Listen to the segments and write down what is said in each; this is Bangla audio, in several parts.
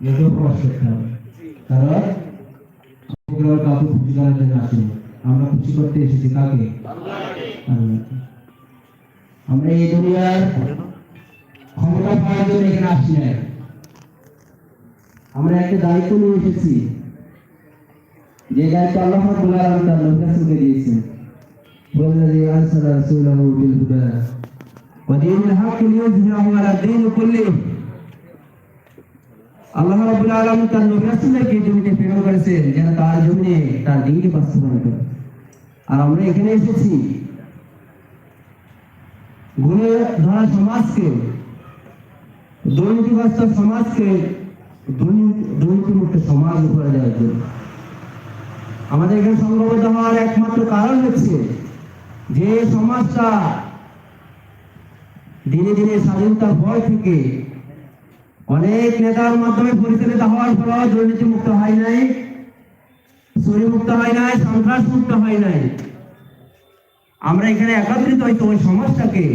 এটাও প্রকাশ করতে হবে কারণ আমরা কাউকে খুশি করার জন্য আসিনি আমরা খুশি করতে এসেছি কাকে আল্লাহকে। আমরা এই দুনিয়ার ক্ষমতা পাওয়ার জন্য এখানে আসি নাই আমরা একটা দায়িত্ব নিয়ে এসেছি যে দায়িত্ব আল্লাহ রাব্বুল আলামিন তার নবী রাসূলকে দিয়েছেন والذي أرسل رسوله بالهدى ودين الحق ليظهره على الدين كله আল্লাহ রাব্বুল আলামিন তার নবী রাসূলকে জমিতে প্রেরণ করেছেন, যেন তার জমিনে তার দিনকে বাস্তবায়ন করে আর আমরা এখানে এসেছি গুণে ধরা সমাজকে দুর্নীতিগ্রস্ত সমাজকে দুর্নীতি দুর্নীতিমুক্ত সমাজ উপরে দেওয়ার জন্য। আমাদের এখানে সংগঠিত হওয়ার একমাত্র কারণ হচ্ছে যে সমাজটা দিনে দিনে স্বাধীনতার ভয় থেকে অনেক নেতার মাধ্যমে পরিচালিত হওয়ার ফলে দুর্নীতি মুক্ত হয় নাই চুরি মুক্ত হয় নাই সন্ত্রাস মুক্ত হয় নাই। আমরা এখানে একত্রিত হয়তো ওই সমাজটাকে।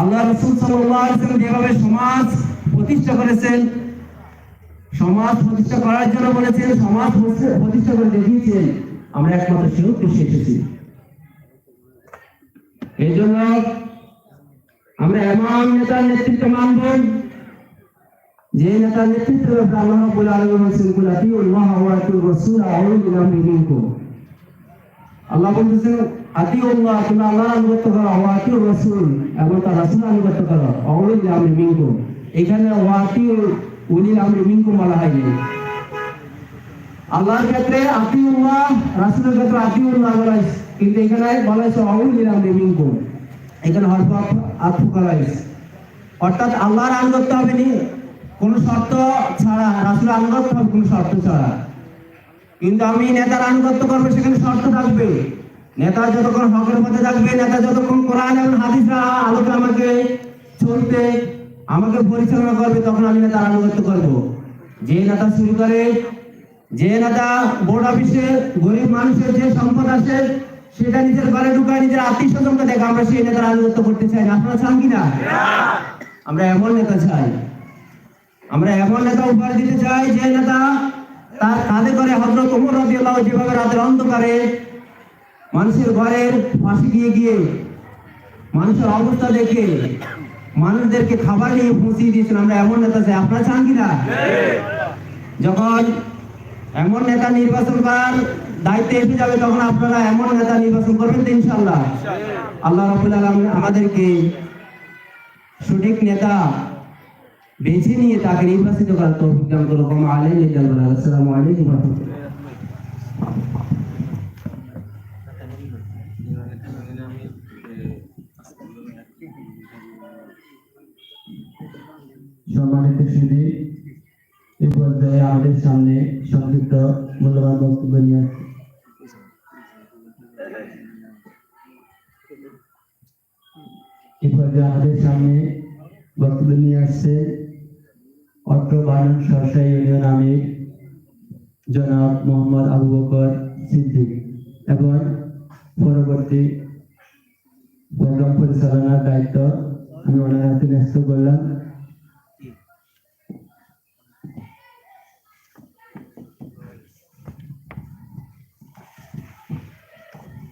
আল্লাহ রসুল সাল্লাম যেভাবে সমাজ প্রতিষ্ঠা করেছেন, সমাজ প্রতিষ্ঠা করার জন্য বলেছেন, সমাজ প্রতিষ্ঠা করে দেখিয়েছেন, আমরা একমাত্র সে উদ্দেশ্যে এসেছি এই জন্য আমরা এমন নেতার নেতৃত্ব মানব যে নেতার নেতৃত্ব আল্লাহ রাব্বুল আলামিন বলেছেন, কুল আতিউল্লাহ ওয়া আতিউর রাসূল আউযু বিল্লাহি মিনকুম। আল্লাহ বলতেছেন আতিউল্লাহ তোমরা আল্লাহর আনুগত্য করো, ওয়া আতিউর রাসূল, এবং তার রাসূলের আনুগত্য করো, আউযু বিল্লাহি মিনকুম। এখানে ওয়া আতিউর উলিল আমরি মিনকুম বলা হয়নি। আল্লাহর ক্ষেত্রে আতিউল্লাহ রাসূলের ক্ষেত্রে আতিউল্লাহ বলা হয়েছে, কিন্তু এখানে বলা হয়েছে আউযু বিল্লাহি মিনকুম। এখানে হরফ আতফ করা অর্থাৎ আল্লাহর আনুগত্য হবে নি কোনো শর্ত ছাড়া রাসূলের আনুগত্য হবে কোনো শর্ত ছাড়া। কিন্তু আমি নেতার আনুগত্য করব সেখানে শর্ত থাকবে। নেতা যতক্ষণ হকের পথে থাকবে নেতা যতক্ষণ কোরআন এবং হাদিস আলোকে আমাকে চলতে আমাকে পরিচালনা করবে তখন আমি নেতার আনুগত্য করব। যে নেতা শুরু করে যে নেতা বোর্ড অফিসে গরিব মানুষের যে সম্পদ আছে সেটা নিজের ঘরে ঢুকায় নিজের আত্মীয় স্বজনকে দেখে আমরা সেই নেতার আনুগত্য করতে চাই না। আপনারা চান কিনা আমরা এমন নেতা চাই। আমরা এমন নেতা উপহার দিতে চাই, যে নেতা তার কাঁধে করে হজরত ওমর রাদিয়াল্লাহু যেভাবে রাতের অন্ধকারে মানুষের ঘরের ফাঁসি দিয়ে গিয়ে মানুষের অবস্থা দেখে মানুষদেরকে খাবার নিয়ে পৌঁছিয়ে দিয়েছেন আমরা এমন নেতা চাই। আপনারা চান কিনা যখন এমন নেতা নির্বাচন করার দায়িত্বে এসে যাবে, তখন আপনারা এমন নেতা নির্বাচন করবেন তো ইনশাল্লাহ আল্লাহ রাবুল আলম আমাদেরকে সঠিক নেতা বেছে নিয়ে তাকে নির্বাচিত করার তৌফিক দান করুন ওয়া আলাইকুম আসসালামু আলাইকুম ওয়া সম্মানিত সুদী এই পর্যায়ে আমাদের সামনে সংক্ষিপ্ত মূল্যবান বক্তব্য নিয়ে। এই পর্যায়ে আমাদের সামনে বক্তব্য নিয়ে আসছে অর্থ বানন সরসা ইউনিয়ন আমির জনাব মোহাম্মদ আবু বকর সিদ্দিক এবং পরবর্তী প্রোগ্রাম পরিচালনার দায়িত্ব আমি ওনার হাতে ন্যস্ত করলাম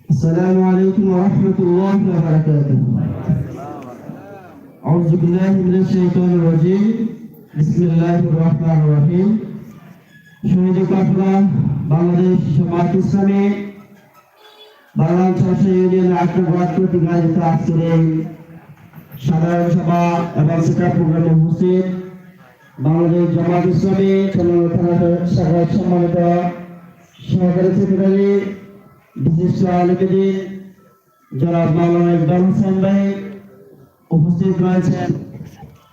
السلام عليكم ورحمة الله وبركاته أعوذ بالله من الشيطان الرجيم বিসমিল্লাহির রহমানির বাংলাদেশ জামাত ইসলামী, বাংলাদেশ ইউনিয়ন আক্রবাদ প্রতিনিধিত্ব সাধারণ সভা এবং শিক্ষা উপস্থিত বাংলাদেশ জামাত ইসলামী শাখার সম্মানিত সহকারী সেক্রেটারি, বিশিষ্ট আলিমদিন জনাব মাওলানা উপস্থিত রয়েছেন।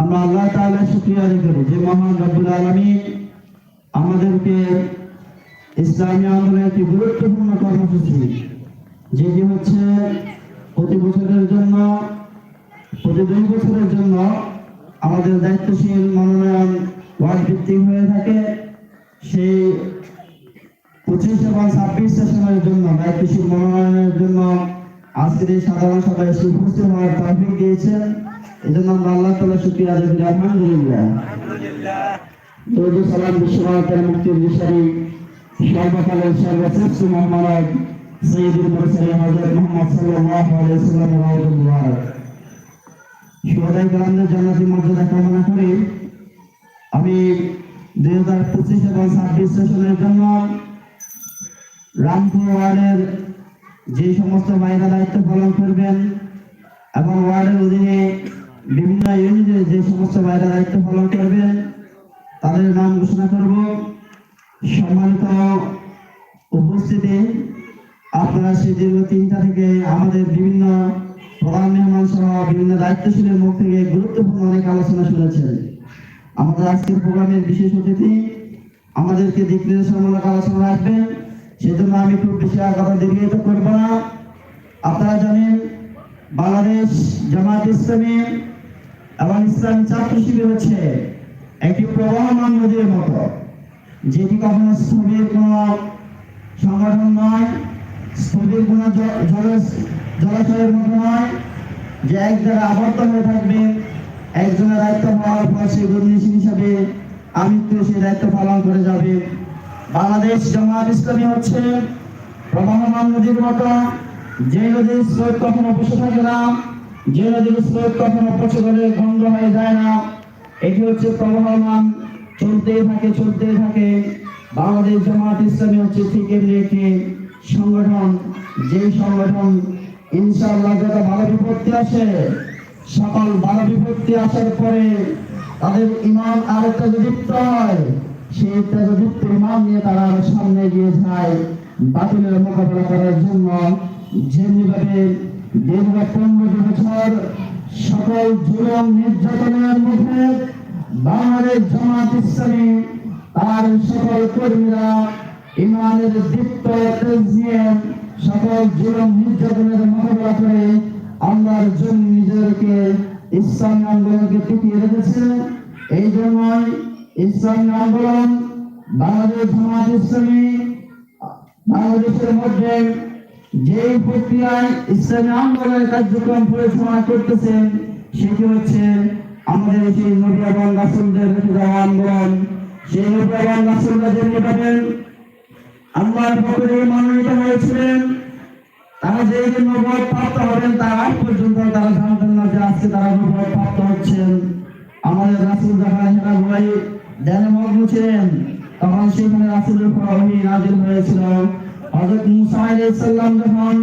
আমরা আল্লাহ তাআলার শুকরিয়া আদায় করি যে মহান রব্বুল আলামিন আমাদেরকে ইসলামী আন্দোলনের একটি গুরুত্বপূর্ণ কর্মসূচি যেটি হচ্ছে প্রতি বছরের জন্য, প্রতি দুই বছরের জন্য আমাদের দায়িত্বশীল মনোনয়ন ওয়ার্ড ভিত্তিক হয়ে থাকে। সেই পঁচিশ এবং ছাব্বিশ সেশনের জন্য, দায়িত্বশীল মনোনয়নের জন্য আজকের এই সাধারণ সভায় উপস্থিত হওয়ার তৌফিক দিয়েছেন। এই জন্য আমরা আল্লাহ তালা শুক্রিয়া আদায় করি। আলহামদুলিল্লাহ। দরুদ সালাম বিশ্বমানতের মুক্তির দিশারি সর্বকালের সর্বশ্রেষ্ঠ মোহাম্মদ সৈয়দুল মুরসালিন হযরত মুহাম্মদ সাল্লাল্লাহু আলাইহি ওয়াসাল্লামের রাউদুল মুবারক। জান্নাতি মর্যাদা কামনা করি, আমি দুই হাজার পঁচিশ এবং ছাব্বিশ সেশনের জন্য রামপুর ওয়ার্ডের যে সমস্ত ভাইরা দায়িত্ব পালন করবেন এবং ওয়ার্ডের অধীনে বিভিন্ন ইউনিটে যে সমস্ত ভাইরা দায়িত্ব পালন করবে তাদের নাম ঘোষণা করব। সম্মানিত উপস্থিতি, আপনারা দীর্ঘ তিনটা থেকে আমাদের বিভিন্ন প্রধান মেহমান সহ বিভিন্ন দায়িত্বশীলের মুখ থেকে গুরুত্বপূর্ণ অনেক আলোচনা শুনেছেন। আমাদের আজকের প্রোগ্রামের বিশেষ অতিথি, আমাদেরকে দিক নির্দেশনামূলক আলোচনা রাখবেন। সেজন্য আমি খুব বেশি কথা দীর্ঘিত করব না। আপনারা জানেন, বাংলাদেশ জামাত ইসলামী এবং ইসলামী ছাত্র শিবির হচ্ছে একটি প্রবাহমান নদীর মতো, যেটি কখনো স্থবির কোনো সংগঠন নয় স্থবির কোনো জলাশয়ের মতো নয়, যে এক জায়গায় আবদ্ধ হয়ে থাকবে, একজনের দায়িত্ব পাওয়ার পর সে গণ্ডিসী হিসাবে আমৃত্যু সেই দায়িত্ব পালন করে যাবে। বাংলাদেশ জামাত ইসলামী হচ্ছে প্রবাহমান নদীর মতো যে নদীর স্রোত কখনো বসে থাকে না। যে নদীর স্রোত কখনো যায় না। এটি হচ্ছে চলতেই থাকে বাংলাদেশ জামাত ইসলামী হচ্ছে ঠিক সংগঠন। যে সংগঠন ইনশাআল্লাহ যত ভালো বিপত্তি আসে, সকল ভালো বিপত্তি আসার পরে তাদের ইমান আরেকটা যুক্ত হয়, সেই তেজযুক্ত ইমান নিয়ে তারা সামনে এগিয়ে যায়। বাতিলের মোকাবেলা করার জন্য যেমনিভাবে দীর্ঘ পনেরো বছর সকল জুলম নির্যাতনের মুখে বাংলাদেশ জামাত ইসলামী, তার সকল কর্মীরা ইমানের দীপ্ত নিয়ে সকল জুলম নির্যাতনের মোকাবেলা করে আল্লাহর জন্য নিজেদেরকে ইসলামী আন্দোলনকে টিকিয়ে রেখেছে। এই জন্যই ইসলামী আন্দোলন বাংলাদেশ জামাত ইসলামী, বাংলাদেশের মধ্যে যে প্রক্রিয়ায় ইসলামী আন্দোলনের কার্যক্রম পরিচালনা করতেছেন, সেটি হচ্ছে আমাদের সেই নবী এবং রাসুলদের আন্দোলন। সেই নবী এবং রাসুলরা যেমনি পাবেন আল্লাহর পক্ষে মনোনীত হয়েছিলেন। তারা যে নবদ প্রাপ্ত হবেন তার আগ পর্যন্ত তারা জানতেন না যে আজকে তারা নবদ প্রাপ্ত হচ্ছেন। আমাদের রাসুল যখন হেরা ভাই ধ্যানে ছিলেন। তখন সেখানে রাসুলের ওহী নাজিল হয়েছিল। হযরত মুসা আলাইহিস সালাম যখন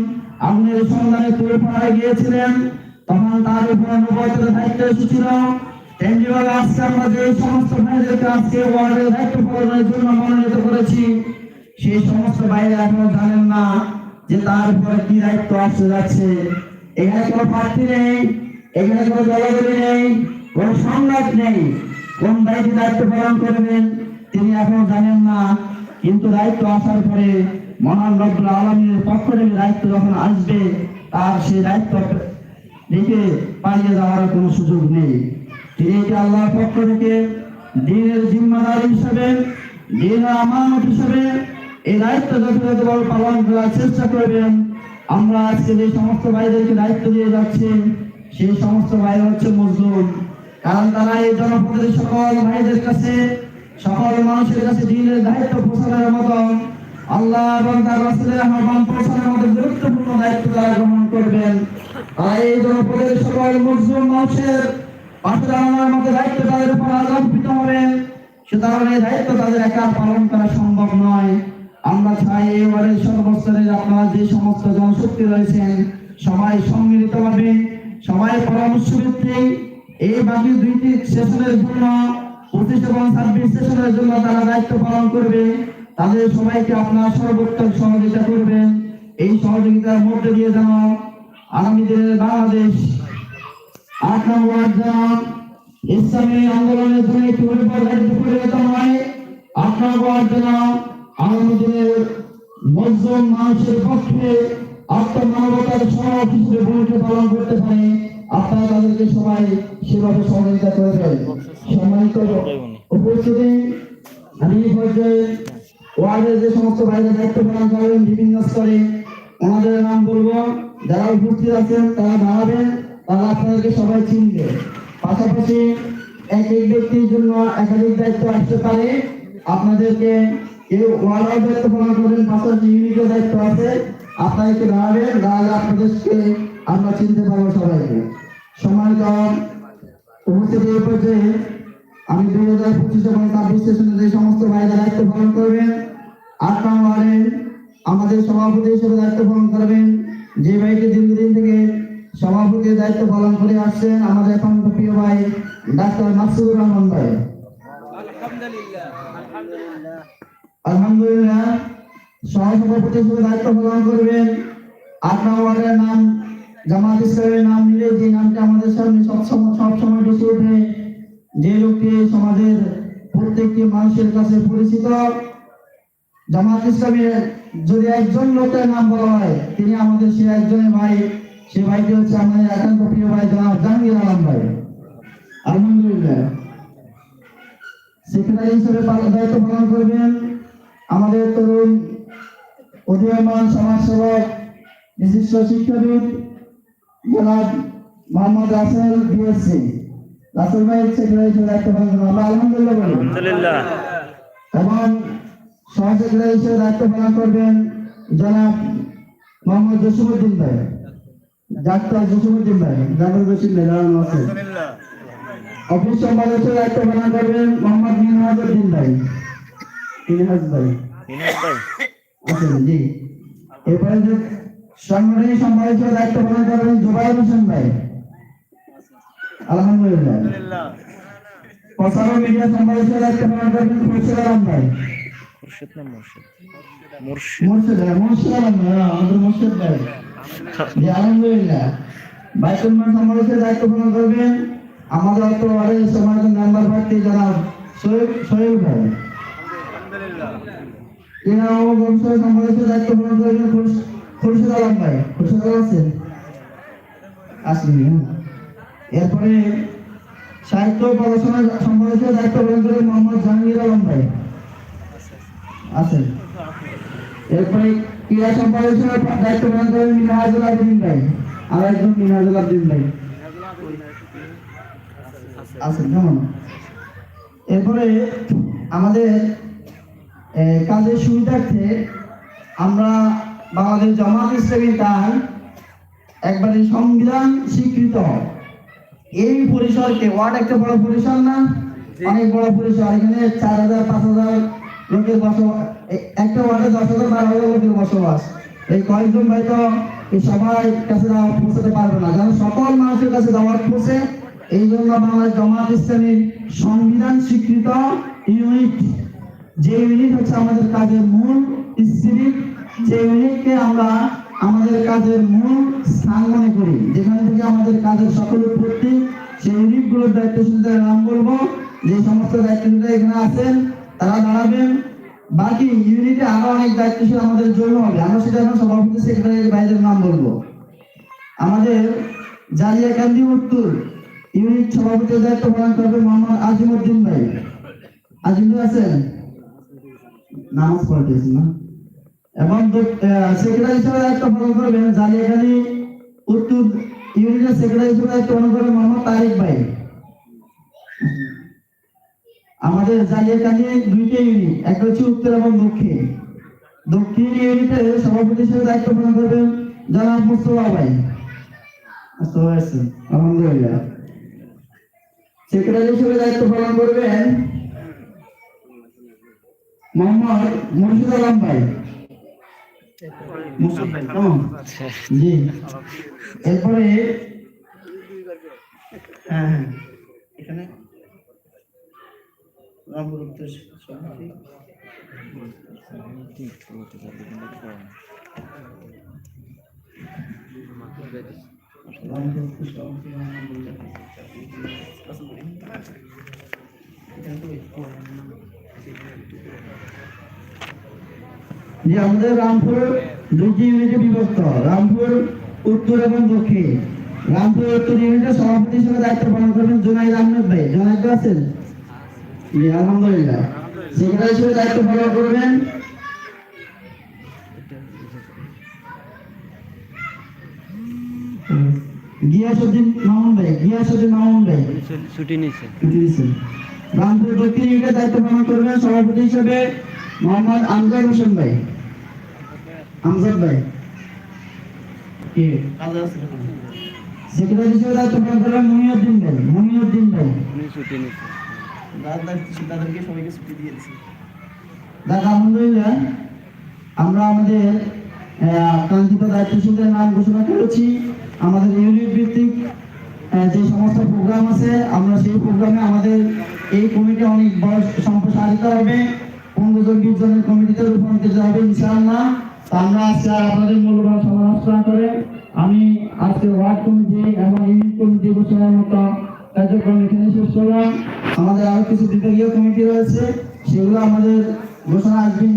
আগুনের সন্ধানে তুলে পাড়ায় গিয়েছিলেন, তখন তার উপর নবতের দায়িত্ব এসেছিল। তেমনিভাবে আজকে আমরা যে সমস্ত ভাইদেরকে আজকে ওয়ার্ডের দায়িত্ব পালনের জন্য মনোনীত করেছি, সেই সমস্ত বাইরে এখনও জানেন না যে তার উপরে কি দায়িত্ব আসতে যাচ্ছে। এখানে কোনো প্রার্থী নেই, এখানে কোনো দলাদলি নেই, কোনো সংঘাত নেই। কোন দায়িত্ব দায়িত্ব পালন করবেন, তিনি এখনও জানেন না, কিন্তু দায়িত্ব আসার পরে মহান রব্বুল আলমীর পক্ষ থেকে দায়িত্ব যখন আসবে, তার সেই দায়িত্ব রেখে পালিয়ে যাওয়ার কোনো সুযোগ নেই। তিনি এটি আল্লাহর পক্ষ থেকে দিনের জিম্মাদার হিসাবে, দিনের আমানত হিসাবে এই দায়িত্ব যথাযথভাবে পালন করার চেষ্টা করবেন। আমরা আজকে যে সমস্ত ভাইদেরকে দায়িত্ব দিয়ে যাচ্ছি, সেই সমস্ত ভাই হচ্ছে মজদুর কারণ তারা এই জনপদের সকল ভাইদের কাছে, সকল মানুষের কাছে দিনের দায়িত্ব পৌঁছানোর মতো আল্লাহ এবং তার রাসূলের আহ্বান পৌঁছানোর মতো গুরুত্বপূর্ণ দায়িত্ব তারা গ্রহণ করবেন। তাই এই জনপদের সকল মজদুর মানুষের পাশে মতো দায়িত্ব তাদের উপর আরোপিত হবে। সুতরাং এই দায়িত্ব তাদের একা পালন করা সম্ভব নয়। আমরা চাই এই ওয়ার্ডের সর্বস্তরের আপনারা যে সমস্ত জনশক্তি রয়েছেন, সবাই সম্মিলিত হবে সবাই পরামর্শ ভিত্তিক এই বাকি দুইটি সেশনের জন্য পঁচিশ এবং ছাব্বিশ সেশনের জন্য তারা দায়িত্ব পালন করবে। তাদের সবাইকে আপনার সর্বোত্তম সহযোগিতা করবেন। এই সহযোগিতার মধ্যে দিয়ে যেন আগামী দিনের বাংলাদেশ আট নম্বর যেন ইসলামী আন্দোলনের জন্য একটি পরিণত হয়। আট নম্বর যেন আগামী দিনের মজলুম মানুষের পক্ষে আত্মমানবতার সহায়ক হিসেবে ভূমিকা পালন করতে পারে। আপনারা তাদেরকে সবাই সেভাবে সহযোগিতা করবেন। সম্মানিত উপস্থিতি, আমি পর্যায়ে ওয়ার্ডের যে সমস্ত বাইরে দায়িত্ব পালন করেন বিভিন্ন স্তরে, ওনাদের নাম বলব, যারা উপস্থিত আছেন, তারা দাঁড়াবেন, তারা আপনাদেরকে সবাই চিনবে। পাশাপাশি এক এক ব্যক্তির জন্য একাধিক দায়িত্ব আসতে পারে। আপনাদেরকে কেউ ওয়ার্ডের দায়িত্ব পালন করবেন, পাশাপাশি ইউনিটের দায়িত্ব আছে। আপনাদেরকে দাঁড়াবেন, দাঁড়ালে আপনাদেরকে আমরা চিনতে পারব সবাইকে। সম্মানিত উপস্থিত এই আমি দুই হাজার পঁচিশ ছাব্বিশ সেশনে যে সমস্ত ভাইরা দায়িত্ব পালন করবেন আট নং ওয়ার্ডের আমাদের সভাপতি হিসেবে দায়িত্ব পালন করবেন যে ভাইটি দীর্ঘদিন থেকে সভাপতির দায়িত্ব পালন করে আসছেন আমাদের এখন প্রিয় ভাই ডাক্তার মাসুদুর রহমান ভাই। আলহামদুলিল্লাহ। সহসভাপতি হিসেবে দায়িত্ব পালন করবেন আট ওয়ার্ডের নাম জামাত ইসলামের নাম নিলে যে নামটা আমাদের সামনে সবসময় সবসময় বেশি ওঠে যে লোকটি সমাজের প্রত্যেকটি মানুষের কাছে পরিচিত, জামাত ইসলামের যদি একজন লোকের নাম বলা হয়, তিনি আমাদের সে একজনের ভাই। সে ভাইটি হচ্ছে আমাদের একান্ত প্রিয় ভাই জনাব জাহাঙ্গীর আলম ভাই। আলহামদুলিল্লাহ। সেক্রেটারি হিসেবে দায়িত্ব পালন করবেন আমাদের তরুণ উদীয়মান সমাজসেবক, বিশিষ্ট শিক্ষাবিদ জনাব মোহাম্মদ রাসেল বিএসসি। রাসেল ভাই সেক্রেটারি হিসেবে দায়িত্ব পালন করবেন আমরা আলহামদুলিল্লাহ বলি। আলহামদুলিল্লাহ। এবং সহসেক্রেটারি হিসেবে দায়িত্ব পালন করবেন জনাব মোহাম্মদ জসিমুদ্দিন ভাই। ডাক্তার জসিমুদ্দিন ভাই ডাক্তার জসিম ভাই দাঁড়ানো আছে অফিস সম্পাদক হিসেবে দায়িত্ব পালন করবেন মোহাম্মদ মিনহাজুদ্দিন ভাই। মিনহাজ ভাই। বিনোদ ভাই। আছেন জি। এরপরে সাংগঠনিক সম্পাদক হিসেবে দায়িত্ব পালন করবেন জুবাইর হোসেন ভাই। আলহামদুলিল্লাহ। প্রচার ও মিডিয়া সম্পাদক দায়িত্ব পালন করবেন খুরশেদ আলম ভাই। মুর্শিদ না মুর্শিদ? মুর্শিদ। মুর্শিদ মুর্শিদ আলম ভাই হ্যাঁ, আমাদের মুর্শিদ ভাই। জি আলহামদুলিল্লাহ। বাইতুল মাল সম্পাদকের দায়িত্ব পালন করবেন। আমাদের অত ওয়ার্ডের সমাজের মেম্বার প্রার্থী জনাব সোহেল সোহেল ভাই। এনাও বংশের সম্পাদকের দায়িত্ব পালন করবেন খুরশ- খুরশিদ আলম ভাই। খুরশিদ আলম আছেন? আসেনি হ্যাঁ। এরপরে সাহিত্য গবেষণা সম্পাদকের দায়িত্ব পালন করবেন মোহাম্মদ জাহাঙ্গীর আলম ভাই। আছেন। এরপরে ক্রীড়া সম্পাদক হিসেবে দায়িত্ব পালন করেন মিনহাজুল আবদিন ভাই আর একজন মিনহাজুল আবদিন ভাই। আছেন কেমন এরপরে আমাদের কাজের সুবিধার্থে আমরা বাংলাদেশ জামাত ইসলামী তার একবারে সংবিধান স্বীকৃত। এই পরিসরকে ওয়ার্ড একটা বড় পরিসর না? অনেক বড় পরিসর এখানে চার হাজার পাঁচ হাজার লোকের বসবাস। একটা ওয়ার্ডে দশ হাজার বারো হাজার লোকের বসবাস। এই কয়েকজন ভাই তো এই সবার কাছে দাওয়াত পৌঁছাতে পারবে না। যেন সকল মানুষের কাছে দাওয়াত পৌঁছে এই জন্য বাংলাদেশ জামাত ইসলামীর সংবিধান স্বীকৃত ইউনিট। যে ইউনিট হচ্ছে আমাদের কাজের মূল স্পিরিট। যে ইউনিটকে আমরা আমাদের কাজের মূল স্থান মনে করি। যেখান থেকে আমাদের কাজের সকল উৎপত্তি সেই ইউনিটগুলোর দায়িত্বশীলদের নাম বলব। যে সমস্ত দায়িত্বশীলরা এখানে আছেন, তারা দাঁড়াবেন। বাকি ইউনিটে আরও অনেক দায়িত্বশীল আমাদের জন্য হবে। আমরা সেটা এখন সভাপতি সেক্রেটারি ভাইদের নাম বলব। আমাদের জালিয়াকান্দি উত্তর ইউনিট সভাপতির দায়িত্ব পালন করবে মোহাম্মদ আজিমউদ্দিন ভাই। আজিম আছেন? নামাজ পড়তেছি না? এবং সেক্রেটারি হিসেবে দায়িত্ব পালন করবেন জালিয়াকান্দি উত্তর ইউনিটের সেক্রেটারি হিসেবে দায়িত্ব পালন করবেন মোহাম্মদ তারিক ভাই। আমাদের জালিয়াকান্দি দুইটা ইউনিট একটা হচ্ছে উত্তর এবং দক্ষিণ। দক্ষিণ ইউনিটের সভাপতি হিসেবে দায়িত্ব পালন করবেন জনাব মুস্তফা ভাই। আলহামদুলিল্লাহ। সেক্রেটারি হিসেবে দায়িত্ব পালন করবেন মোহাম্মদ মুর্শিদ আলম ভাই। এরপরে এখানে? উত্তর সমিতি রামপুর উত্তর সমিতি এখানে তো যে আমাদের রামপুর দুইটি ইউনিটে বিভক্ত রামপুর উত্তর এবং দক্ষিণ। রামপুর উত্তর ইউনিটের সভাপতি হিসেবে দায়িত্ব পালন করবেন জুনাইদ আহমেদ ভাই। জুনাইদ আছেন? আলহামদুলিল্লাহ। সেক্রেটারি হিসেবে দায়িত্ব পালন করবেন। গিয়াসুদ্দিন মামুন ভাই গিয়াসুদ্দিন মামুন ভাই। ছুটি নিছে। দিয়েছেন। রামপুর দক্ষিণ ইউনিটের দায়িত্ব পালন করবেন সভাপতি হিসেবে মোহাম্মদ আমজাদ হোসেন ভাই। আমজাদ ভাই। কে? সেক্রেটারি হিসেবে দায়িত্ব পালন করবেন মহিউদ্দিন ভাই। মহিউদ্দিন ভাই। উনি ছুটি সবাইকে ছুটি দিয়ে দাদা আলহামদুলিল্লাহ আমরা আমাদের কাঙ্ক্ষিত দায়িত্বশীলদের নাম ঘোষণা করেছি। আমাদের ইউনিট ভিত্তিক যে সমস্ত প্রোগ্রাম আছে আমরা সেই প্রোগ্রামে আমাদের এই কমিটি অনেক বড় সম্প্রসারিত হবে। পনেরো জন বিশ জনের কমিটিতে রূপান্তরিত হবে ইনশাআল্লাহ। তা আমরা আজকে আপনাদের মূল্যবান সময় নষ্ট না করে আমি আজকে ওয়ার্ড কমিটি এবং ইউনিট কমিটি ঘোষণার মতো কার্যক্রম এখানে শেষ করলাম। আমাদের আরও কিছু বিভাগীয় কমিটি রয়েছে, সেগুলো আমাদের ঘোষণা আসবে।